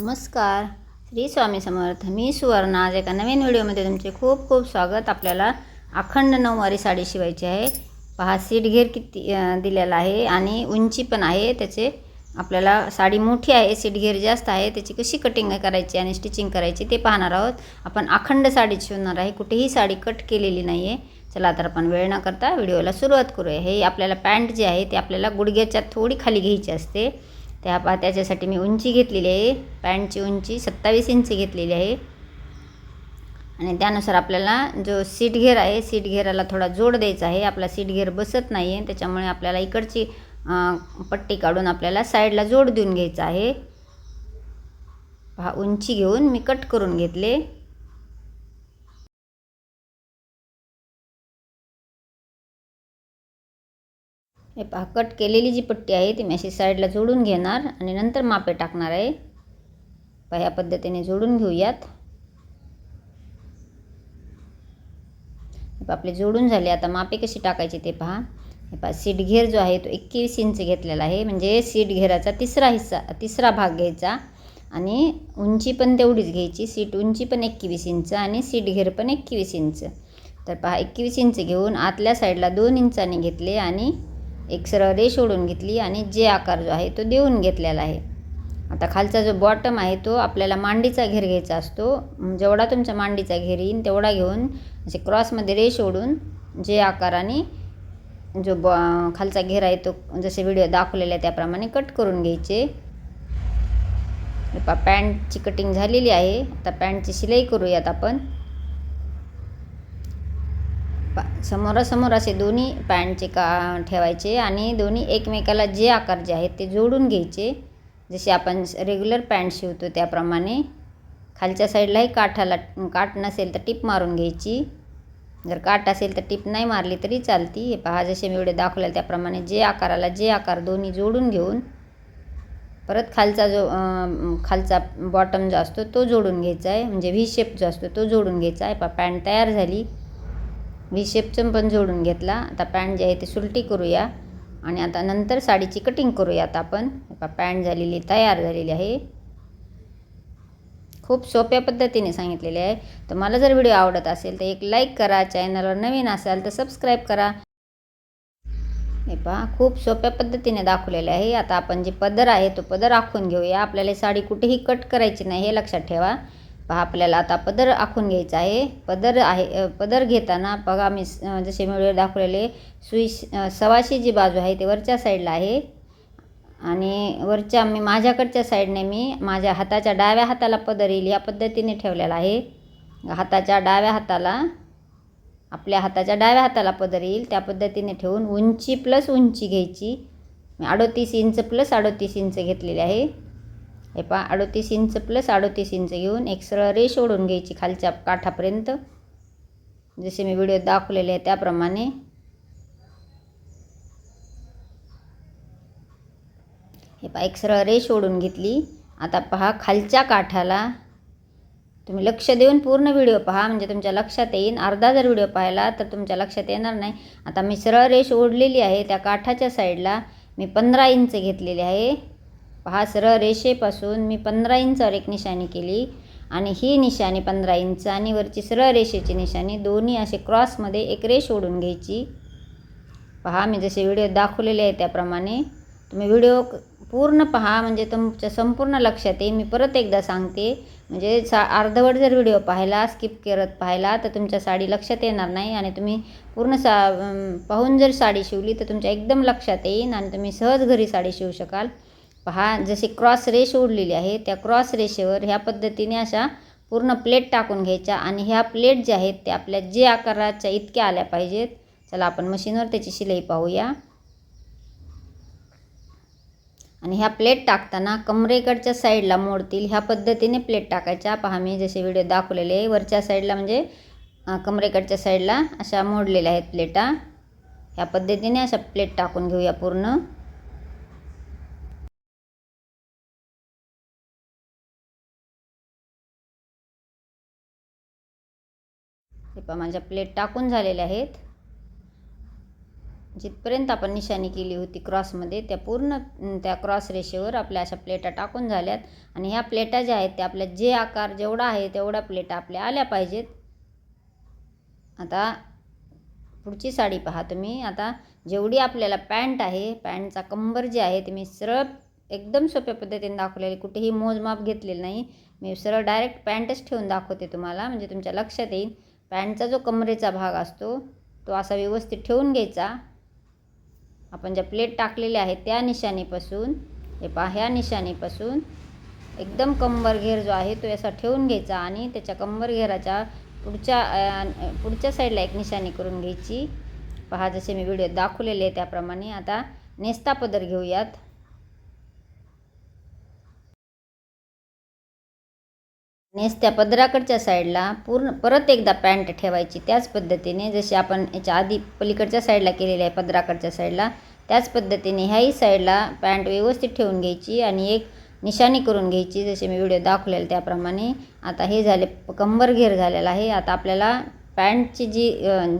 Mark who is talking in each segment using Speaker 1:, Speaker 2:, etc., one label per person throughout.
Speaker 1: नमस्कार. श्री स्वामी समर्थ. मी सुवर्णा. आज एका नवीन व्हिडिओमध्ये तुमचे खूप खूप स्वागत. आपल्याला अखंड नऊवारी साडी शिवायची आहे. पहा सीट घेर किती दिलेला आहे आणि उंची पण आहे. त्याचे आपल्याला साडी मोठी आहे सीट घेर जास्त आहे. त्याची कशी कटिंग करायची आणि स्टिचिंग करायची ते पाहणार आहोत. आपण अखंड साडी शिवणार आहे. कुठेही साडी कट केलेली नाही आहे चला तर आपण वेळ न करता व्हिडिओला सुरुवात करूया. हे आपल्याला पॅन्ट जे आहे ते आपल्याला गुडघ्याच्या थोडी खाली घ्यायची असते. त्या पा त्याच्यासाठी मी उंची घेतलेली आहे. पॅन्टची उंची सत्तावीस इंची घेतलेली आहे. आणि त्यानुसार आपल्याला जो सीट घेर आहे सीट घेराला थोडा जोड द्यायचा आहे. आपला सीट घेर बसत नाही आहे त्याच्यामुळे आपल्याला इकडची पट्टी काढून आपल्याला साईडला जोड देऊन घ्यायचा आहे. हा उंची घेऊन मी कट करून घेतले. हे पहा कट केलेली जी पट्टी आहे ती मी अशी साईडला जोडून घेणार आणि नंतर मापे टाकणार आहे. पहा ह्या पद्धतीने जोडून घेऊयात. आपले जोडून झाले. आता मापे कशी टाकायची ते पहा. हे पहा सीट घेर जो आहे तो एकवीस इंच घेतलेला आहे. म्हणजे सीट घेराचा तिसरा हिस्सा तिसरा भाग घ्यायचा. आणि उंची पण तेवढीच घ्यायची. सीट उंची पण एकवीस इंच आणि सीट घेर पण एकवीस इंच. तर पहा एकवीस इंच घेऊन आतल्या साईडला दोन इंचाने घेतले आणि एक सरळ रेष ओढून घेतली आणि जे आकार जो आहे तो देऊन घेतलेला आहे. आता खालचा जो बॉटम आहे तो आपल्याला मांडीचा घेर घ्यायचा असतो. जेवढा तुमचा मांडीचा घेर येईन तेवढा घेऊन असे क्रॉसमध्ये रेष ओढून जे आकाराने जो बॉ खालचा घेर आहे तो जसे व्हिडिओ दाखवलेला आहे त्याप्रमाणे कट करून घ्यायचे. पा पॅन्टची कटिंग झालेली आहे. आता पॅन्टची शिलाई करूयात आपण. पा समोरासमोर असे दोन्ही पॅन्टचे का ठेवायचे आणि दोन्ही एकमेकाला जे आकार जे आहेत ते जोडून घ्यायचे. जसे आपण रेग्युलर पॅन्ट शिवतो त्याप्रमाणे. खालच्या साईडलाही काठाला काठ नसेल तर टिप मारून घ्यायची. जर काठ असेल तर टिप नाही मारली तरी चालती. हे पहा जसे मी व्हिडिओ दाखवले त्याप्रमाणे जे आकाराला जे आकार दोन्ही जोडून घेऊन. परत खालचा जो खालचा बॉटम जो असतो तो जोडून घ्यायचा आहे. म्हणजे व्ही शेप जो असतो तो जोडून घ्यायचा आहे. पहा पॅन्ट तयार झाली. व्ही शेपचं पण जोडून घेतला. आता पॅन्ट जे आहे ते सुलटी करूया. आणि आता नंतर साडीची कटिंग करूया. आता आपण पॅन्ट झालेली तयार झालेली आहे. खूप सोप्या पद्धतीने सांगितलेले आहे. तर मला जर व्हिडिओ आवडत असेल तर एक लाईक करा. चॅनलवर नवीन असाल तर सबस्क्राईब करा. हे पहा खूप सोप्या पद्धतीने दाखवलेले आहे. आता आपण जे पदर आहे तो पदर आखून घेऊया. आपल्याला साडी कुठेही कट करायची नाही हे लक्षात ठेवा. पहा आपल्याला आता पदर आखून घ्यायचा आहे. पदर आहे पदर घेताना बघा मी जसे व्हिडिओ दाखवलेले सुई सवाशी जी बाजू आहे ते वरच्या साईडला आहे. आणि वरच्या मी माझ्याकडच्या साईडने मी माझ्या हाताच्या डाव्या हाताला पदर येईल या पद्धतीने ठेवलेला आहे. हाताच्या डाव्या हाताला आपल्या हाताच्या डाव्या हाताला पदर येईल त्या पद्धतीने ठेवून उंची प्लस उंची घ्यायची. मी अडोतीस इंच प्लस अडोतीस इंच घेतलेली आहे. हे पहा अडोतीस इंच प्लस अडोतीस इंच घेऊन एक सरळ रेष ओढून घ्यायची खालच्या काठापर्यंत. जसे मी व्हिडिओ दाखवलेले आहे त्याप्रमाणे. हे पहा एक सरळ रेष ओढून घेतली. आता पहा खालच्या काठाला तुम्ही लक्ष देऊन पूर्ण व्हिडिओ पहा म्हणजे तुमच्या लक्षात येईल अर्धा जर व्हिडिओ पाहिला तर तुमच्या लक्षात येणार नाही. आता मी सरळ रेष ओढलेली आहे त्या काठाच्या साईडला मी पंधरा इंच घेतलेली आहे. पहा सरळ रेषेपासून मी पंधरा इंचावर एक निशाणी केली आणि ही निशाणी पंधरा इंच आणि वरची सरळ रेषेची निशाणी दोन्ही असे क्रॉसमध्ये एक रेष ओढून घ्यायची. पहा मी जसे व्हिडिओ दाखवलेले आहे त्याप्रमाणे. तुम्ही व्हिडिओ पूर्ण पहा म्हणजे तुमच्या संपूर्ण लक्षात येईल. मी परत एकदा सांगते म्हणजे सा अर्धवट जर व्हिडिओ पाहिला स्किप करत पाहिला तर तुमच्या साडी लक्षात येणार नाही आणि तुम्ही पूर्ण सा पाहून जर साडी शिवली तर तुमच्या एकदम लक्षात येईल आणि तुम्ही सहज घरी साडी शिवू शकाल. पहा जशी क्रॉस रेष ओढलेली आहे त्या क्रॉस रेषेवर ह्या पद्धतीने अशा पूर्ण प्लेट टाकून घ्यायच्या आणि ह्या प्लेट ज्या आहेत त्या आपल्या जे आकाराच्या इतक्या आल्या पाहिजेत. चला आपण मशीनवर त्याची शिलाई पाहूया. आणि ह्या प्लेट टाकताना कमरेकडच्या साईडला मोडतील ह्या पद्धतीने प्लेट टाकायच्या. पहा मी जसे व्हिडिओ दाखवलेले आहे वरच्या साईडला म्हणजे कमरेकडच्या साईडला अशा मोडलेल्या आहेत प्लेटा. ह्या पद्धतीने अशा प्लेट टाकून घेऊया पूर्ण. हे पहा माझ्या प्लेट टाकून झालेल्या आहेत. जिथपर्यंत आपण निशाणी केली होती क्रॉसमध्ये त्या पूर्ण त्या क्रॉस रेषेवर आपल्या अशा प्लेटा टाकून झाल्यात. आणि ह्या प्लेटा ज्या आहेत त्या आपल्या जे आकार जेवढा आहे तेवढ्या प्लेटा आपल्या आल्या पाहिजेत. आता पुढची साडी पहा तुम्ही. आता जेवढी आपल्याला पॅन्ट आहे पॅन्टचा कंबर जे आहे ते मी सरळ एकदम सोप्या पद्धतीने दाखवलेली कुठेही मोजमाप घेतलेलं नाही. मी सरळ डायरेक्ट पॅन्टच ठेवून दाखवते तुम्हाला म्हणजे तुमच्या लक्षात येईल. पॅन्टचा जो कमरेचा भाग असतो तो असा व्यवस्थित ठेवून घ्यायचा. आपण ज्या प्लेट टाकलेल्या आहेत त्या निशाणीपासून हे पहा ह्या निशाणीपासून एकदम कंबर घेर जो आहे तो असा ठेवून घ्यायचा आणि त्याच्या कंबर घेराच्या पुढच्या पुढच्या साईडला एक निशाणी करून घ्यायची. पहा जसे मी व्हिडिओ दाखवलेले आहे त्याप्रमाणे. आता नेस्ता पदर घेऊयात. नेसत्या पदराकडच्या साईडला पूर्ण परत एकदा पॅन्ट ठेवायची त्याच पद्धतीने जशी आपण याच्या आधी पलीकडच्या साईडला केलेली आहे पदराकडच्या साईडला त्याच पद्धतीने ह्याही साईडला पॅन्ट व्यवस्थित ठेवून घ्यायची आणि एक निशाणी करून घ्यायची जसे मी व्हिडिओ दाखवलेलं त्याप्रमाणे. आता हे झाले कंबर घेर झालेला आहे. आता आपल्याला पॅन्टची जी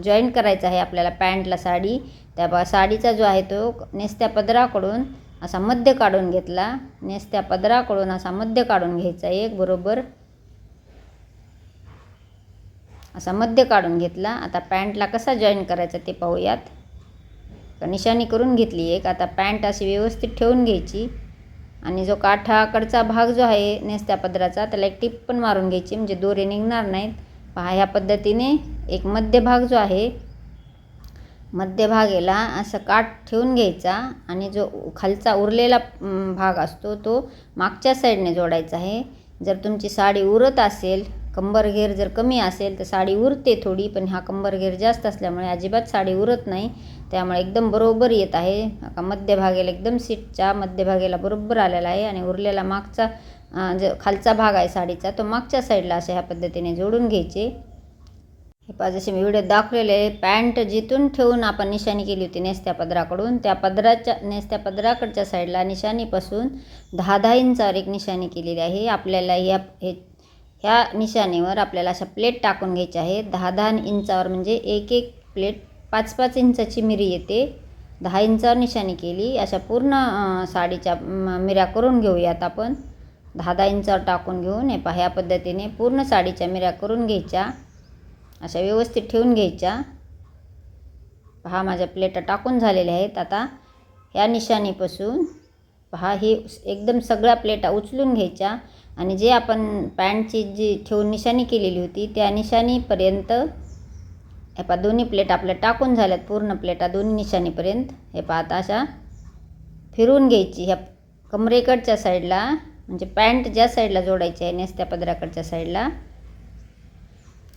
Speaker 1: जॉईन करायचं आहे आपल्याला पॅन्टला साडी त्या बा साडीचा जो आहे तो नेसत्या पदराकडून असा मध्य काढून घेतला. नेसत्या पदराकडून असा मध्य काढून घ्यायचा एक बरोबर. असा मध्य काढून घेतला. आता पॅन्टला कसा जॉईन करायचा ते पाहूयात. निशाणी करून घेतली एक. आता पॅन्ट अशी व्यवस्थित ठेवून घ्यायची. आणि जो काठाकडचा भाग जो आहे नेस्त्या पदराचा त्याला एक टिप पण मारून घ्यायची. म्हणजे दोरे निघणार नाहीत. पहा ह्या पद्धतीने एक मध्यभाग जो आहे मध्यभागेला असं काठ ठेवून घ्यायचा. आणि जो खालचा उरलेला भाग असतो तो मागच्या साईडने जोडायचा आहे. जर तुमची साडी उरत असेल कंबरघेर जर कमी असेल तर साडी उरते थोडी पण हा कंबरघेर जास्त असल्यामुळे अजिबात साडी उरत नाही. त्यामुळे एकदम बरोबर येत आहे. का मध्यभागेला एकदम सीटच्या मध्यभागेला बरोबर आलेला आहे आणि उरलेला मागचा जो खालचा भाग आहे साडीचा तो मागच्या साईडला अशा ह्या पद्धतीने जोडून घ्यायचे. हे पहा जसे मी व्हिडिओ दाखवलेले पॅन्ट जिथून ठेवून आपण निशाणी केली होती नेस्त्या पदराकडून त्या पदराच्या नेस्त्या पदराकडच्या साईडला निशाणीपासून दहा दहा इंचावर एक निशाणी केलेली आहे. आपल्याला ह्या हे ह्या निशाणीवर आपल्याला अशा प्लेट टाकून घ्यायच्या आहेत दहा दहा इंचावर म्हणजे एक एक प्लेट पाच पाच इंचाची मिरी येते. दहा इंचावर निशाणी केली. अशा पूर्ण साडीच्या मिऱ्या करून घेऊयात आपण. दहा दहा इंचावर टाकून घेऊन हे पहा ह्या पद्धतीने पूर्ण साडीच्या मिऱ्या करून घ्यायच्या. अशा व्यवस्थित ठेवून घ्यायच्या. पहा माझ्या प्लेटा टाकून झालेल्या आहेत. आता ह्या निशाणीपासून पहा ही एकदम सगळ्या प्लेटा उचलून घ्यायच्या. आणि जे आपण पॅन्टची जी ठेवून निशाणी केलेली होती त्या निशाणीपर्यंत हे पा दोन्ही प्लेट आपल्या टाकून झाल्यात पूर्ण प्लेटा दोन्ही निशाणीपर्यंत. हे पहा आता अशा फिरवून घ्यायची. ह्या कमरेकडच्या साईडला म्हणजे पॅन्ट ज्या साईडला जोडायची आहे नेसत्या पदराकडच्या साईडला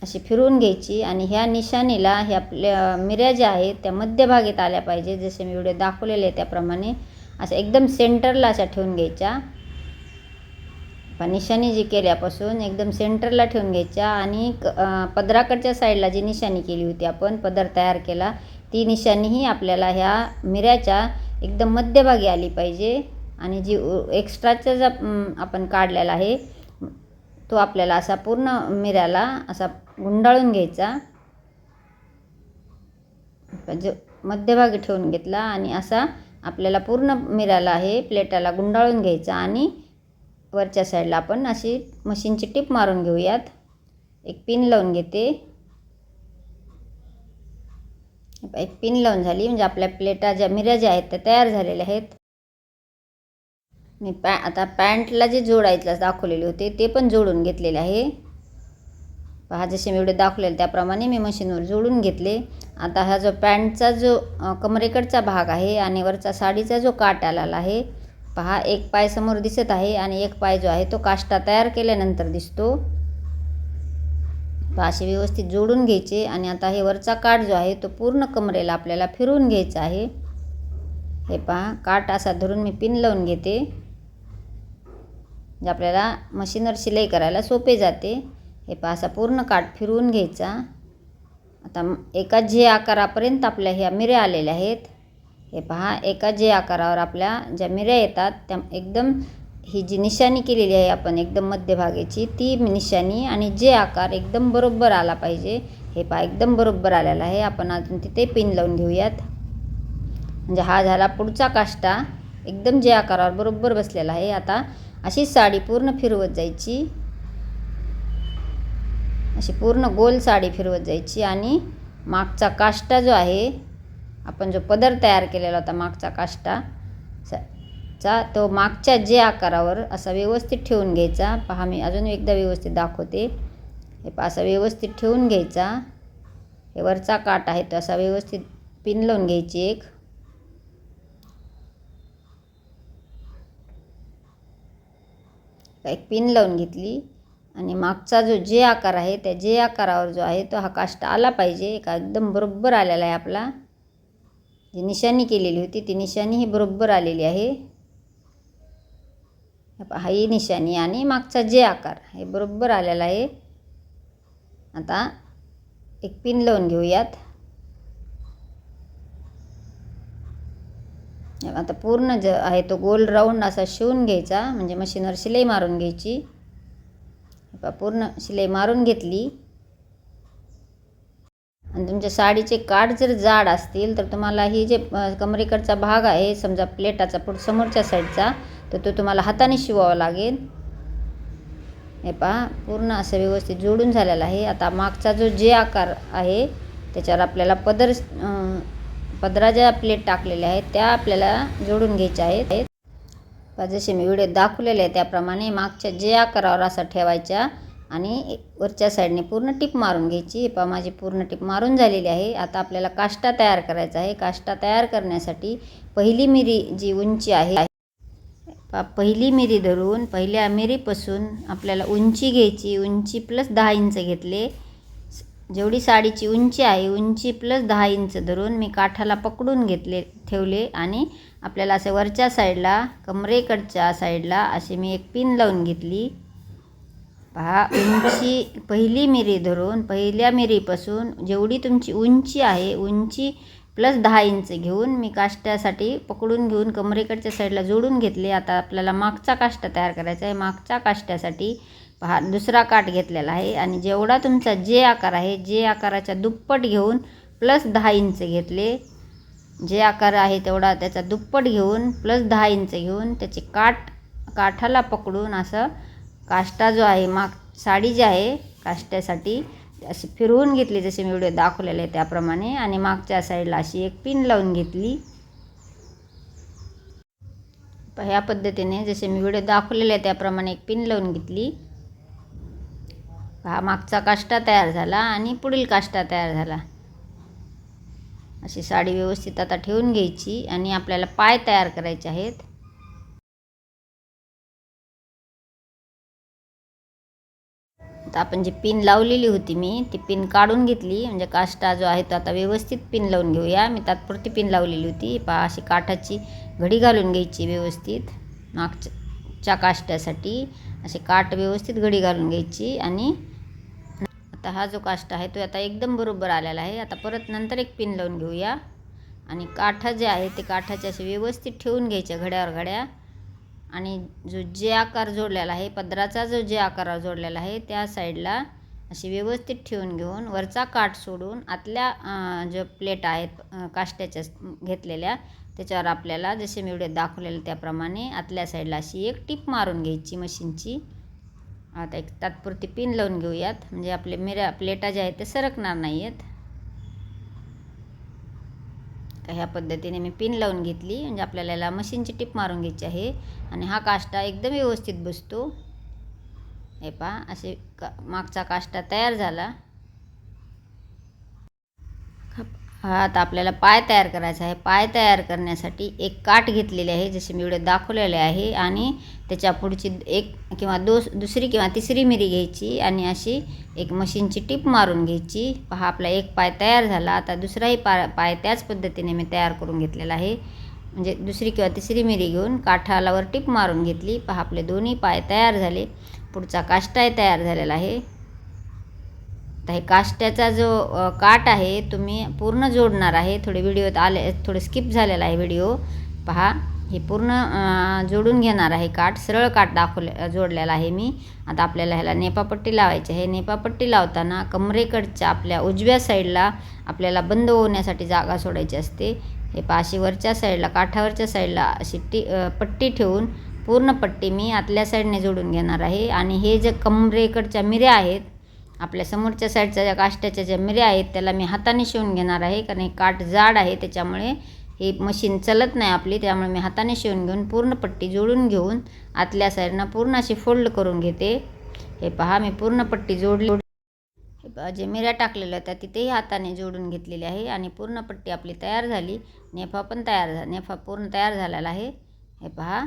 Speaker 1: अशी फिरवून घ्यायची. आणि ह्या निशाणीला ह्या आपल्या मिऱ्या ज्या आहेत त्या मध्यभागीत आल्या पाहिजे. जसे मी व्हिडिओ दाखवलेले आहे त्याप्रमाणे असं एकदम सेंटरला अशा ठेवून घ्यायच्या. पण निशाणी जी केल्यापासून एकदम सेंटरला ठेवून घ्यायच्या आणि क- पदराकडच्या साईडला जी निशाणी केली होती आपण पदर तयार केला ती निशाणीही आपल्याला ह्या मिऱ्याच्या एकदम मध्यभागी आली पाहिजे. आणि जी एक्स्ट्राचा जो आपण काढलेला आहे तो आपल्याला असा पूर्ण मिऱ्याला असा गुंडाळून घ्यायचा. जो मध्यभागी ठेवून घेतला आणि असा आपल्याला पूर्ण मिऱ्याला आहे प्लेटाला गुंडाळून घ्यायचा आणि वरच्या साईडला आपण अशी मशीनची टीप मारून घेऊयात. एक पिन लावून घेते. एक पिन लावून झाली म्हणजे आपल्या प्लेटा ज्या मिऱ्या ज्या आहेत त्या तयार झालेल्या आहेत. मी पॅ आता पॅन्टला जे जोडायचं दाखवलेले होते ते पण जोडून घेतलेले आहे. पहा जसे मी एवढे दाखवलेले त्याप्रमाणे मी मशीनवर जोडून घेतले. आता हा जो पॅन्टचा जो कमरेकडचा भाग आहे आणि वरचा साडीचा जो काट आलेला आहे पहा एक पाय समोर दिसत आहे आणि एक पाय जो आहे तो काष्टा तयार केल्यानंतर दिसतो. असे व्यवस्थित जोडून घ्यायचे आणि आता हे वरचा काठ जो आहे तो पूर्ण कमरेला आपल्याला फिरवून घ्यायचा आहे. हे पहा काठ असा धरून मी पिन लावून घेते जे आपल्याला मशीनवर शिलाई करायला सोपे जाते. हे पहा असा पूर्ण काठ फिरवून घ्यायचा. आता एका जे आकारापर्यंत आपल्या ह्या मिऱ्या आलेल्या आहेत. हे पहा एका जे आकारावर आपल्या ज्या मिऱ्या येतात त्या एकदम ही जी निशाणी केलेली आहे आपण एकदम मध्यभागेची ती निशाणी आणि जे आकार एकदम बरोबर आला पाहिजे हे पहा एकदम बरोबर आलेला आहे. आपण अजून तिथे पिन लावून घेऊयात. म्हणजे हा झाला पुढचा काष्टा. एकदम जे आकारावर बरोबर बसलेला आहे. आता अशी साडी पूर्ण फिरवत जायची. अशी पूर्ण गोल साडी फिरवत जायची आणि मागचा काष्टा जो आहे आपण जो पदर तयार केलेला होता मागचा काष्टा चा तो मागच्या जे आकारावर असा व्यवस्थित ठेवून घ्यायचा. पहा मी अजून एकदा व्यवस्थित दाखवते. हे पहा असा व्यवस्थित ठेवून घ्यायचा. हे वरचा काट आहे तो असा व्यवस्थित पिन लावून घ्यायची एक. एक पिन लावून घेतली. आणि मागचा जो जे आकार आहे त्या जे आकारावर जो आहे तो हा काष्ट आला पाहिजे. का एकदम बरोबर आलेला आहे आपला. जी निशाणी केलेली होती ती निशाणी ही बरोबर आलेली आहे. हा ही निशाणी आणि मागचा जे आकार हे बरोबर आलेला आहे. आता एक पिन लावून घेऊयात. आता पूर्ण ज आहे तो गोल राऊंड असा शिवून घ्यायचा म्हणजे मशीनवर शिलाई मारून घ्यायची. पूर्ण शिलाई मारून घेतली. आणि तुमच्या साडीचे काठ जर जाड असतील तर तुम्हाला ही जे कमरेकडचा भाग आहे समजा प्लेटाचा पुढ समोरच्या साईडचा तर तो तुम्हाला हाताने शिवावा लागेल. हे पहा पूर्ण असं व्यवस्थित जोडून झालेला आहे. आता मागचा जो जे आकार आहे त्याच्यावर आपल्याला पदर पदरा ज्या प्लेट टाकलेल्या आहेत त्या आपल्याला जोडून घ्यायच्या आहेत. जसे मी व्हिडिओ दाखवलेले आहे त्याप्रमाणे मागच्या जे आकारावर असा ठेवायच्या आणि वरच्या साईडने पूर्ण टिप मारून घ्यायची. हे पहा माझी पूर्ण टिप मारून झालेली आहे. आता आपल्याला काष्टा तयार करायचा आहे. काष्टा तयार करण्यासाठी पहिली मिरी जी उंची आहे पहिली मिरी धरून पहिल्या मिरीपासून आपल्याला उंची घ्यायची. उंची प्लस दहा इंच घेतले. जेवढी साडीची उंची आहे उंची प्लस दहा इंच धरून मी काठाला पकडून घेतले ठेवले. आणि आपल्याला असे वरच्या साईडला कमरेकडच्या साईडला अशी मी एक पिन लावून घेतली. पहा उंची पहिली मिरी धरून पहिल्या मिरीपासून जेवढी तुमची उंची आहे उंची प्लस दहा इंच घेऊन मी काष्ट्यासाठी पकडून घेऊन कमरेकडच्या साईडला जोडून घेतले. आता आपल्याला मागचा काष्टा तयार करायचा आहे. मागच्या काष्ट्यासाठी पहा दुसरा काठ घेतलेला आहे आणि जेवढा तुमचा जे आकार आहे जे आकाराच्या दुप्पट घेऊन प्लस दहा इंच घेतले. जे आकार आहे तेवढा त्याचा दुप्पट घेऊन प्लस दहा इंच घेऊन त्याचे काठ काठाला पकडून असं काष्टा जो आहे माग साडी जी आहे काष्ट्यासाठी अशी फिरवून घेतली जसे मी व्हिडिओ दाखवलेले आहे त्याप्रमाणे. आणि मागच्या साईडला अशी एक पिन लावून घेतली. प- ह्या पद्धतीने जसे मी व्हिडिओ दाखवलेले आहे त्याप्रमाणे एक पिन लावून घेतली. हा मागचा काष्टा तयार झाला आणि पुढील काष्टा तयार झाला. अशी साडी व्यवस्थित आता ठेवून घ्यायची आणि आपल्याला पाय तयार करायचे आहेत. तर आपण जी पिन लावलेली होती मी ती पिन काढून घेतली. म्हणजे काष्टा जो आहे तो आता व्यवस्थित पिन लावून घेऊया. मी तात्पुरती पिन लावलेली होती. पहा अशी काठाची घडी घालून घ्यायची व्यवस्थित. मागच्या काष्ट्यासाठी अशी काठ व्यवस्थित घडी घालून घ्यायची आणि आता हा जो काष्ट आहे तो आता एकदम बरोबर आलेला आहे. आता परत नंतर एक पिन लावून घेऊया. आणि काठा जे आहे ते काठाचे असे व्यवस्थित ठेवून घ्यायच्या घड्यावर घड्या. आणि जो जे आकार जोडलेला आहे पदराचा जो जे आकारावर जोडलेला आहे त्या साईडला अशी व्यवस्थित ठेवून घेऊन वरचा काठ सोडून आतल्या अं, जो प्लेट आहेत काष्ट्याच्या घेतलेल्या त्याच्यावर आपल्याला जसे मी व्हिडिओ दाखवलेले त्याप्रमाणे आतल्या साईडला अशी एक टिप मारून घ्यायची मशीनची. आता एक तात्पुरती पिन लावून घेऊयात. म्हणजे आपले मिऱ्या प्लेटा ज्या आहेत ते सरकणार नाही आहेत तर ह्या पद्धतीने मी पिन लावून घेतली. म्हणजे आपल्याला याला मशीनची टिप मारून घ्यायची आहे. आणि हा काष्टा एकदम व्यवस्थित बसतो. हे पहा असे का मागचा काष्टा तयार झाला. हा आता आपल्याला पाय तयार करायचा आहे. पाय तयार करण्यासाठी एक काठ घेतलेली आहे जसे मी व्हिडिओ दाखवलेले आहे. आणि त्याच्या पुढची एक किंवा दो दुसरी किंवा तिसरी मिरी घ्यायची आणि अशी एक मशीनची टिप मारून घ्यायची. पहा आपला एक पाय तयार झाला. आता दुसराही पा पाय त्याच पद्धतीने मी तयार करून घेतलेला आहे. म्हणजे दुसरी किंवा तिसरी मिरी घेऊन काठालावर टिप मारून घेतली. पहा आपले दोन्ही पाय तयार झाले. पुढचा काष्टाही तयार झालेला आहे. आता हे काष्ट्याचा जो काट काठ आहे तुम्ही पूर्ण जोडणार आहे. थोडे व्हिडिओत आले थोडे स्किप झालेला आहे व्हिडिओ पहा हे पूर्ण जोडून घेणार आहे काठ. सरळ काठ दाखवले जोडलेला आहे मी. आता आपल्याला ह्याला नेपापट्टी लावायची आहे. नेपापट्टी लावताना कमरेकडच्या आपल्या उजव्या साईडला आपल्याला बंद होण्यासाठी जागा सोडायची असते. हे पाशी वरच्या साईडला काठावरच्या साईडला अशी टी पट्टी ठेवून पूर्ण पट्टी मी आतल्या साईडने जोडून घेणार आहे. आणि हे जे कमरेकडच्या मिऱ्या आहेत आपल्या समोरच्या साईडच्या ज्या काष्ट्याच्या ज्या मिऱ्या आहेत त्याला मी हाताने शिवून घेणार आहे कारण हे काठ जाड आहे त्याच्यामुळे ही मशीन चलत नाही आपली त्यामुळे मी हाताने शिवून घेऊन पूर्ण पट्टी जोडून घेऊन आतल्या साईडनं पूर्ण अशी फोल्ड करून घेते. हे पहा मी पूर्ण पट्टी जोडली. हे पहा जे मिऱ्या टाकलेल्या होत्या तिथेही हाताने जोडून घेतलेली आहे आणि पूर्ण पट्टी आपली तयार झाली. नेफा पण तयार झा नेफा पूर्ण तयार झालेला आहे. हे पहा.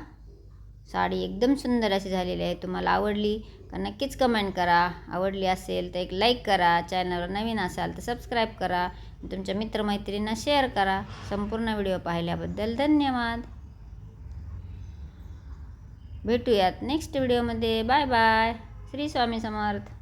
Speaker 1: साडी एकदम सुंदर अशी झालेली आहे. तुम्हाला आवडली का नक्कीच कमेंट करा. आवडली असेल तर एक लाईक करा. चॅनलवर नवीन असाल तर सबस्क्राईब करा. तुमच्या मित्रमैत्रिणींना शेअर करा. संपूर्ण व्हिडिओ पाहिल्याबद्दल धन्यवाद. भेटूयात नेक्स्ट व्हिडिओमध्ये बाय बाय श्री स्वामी समर्थ.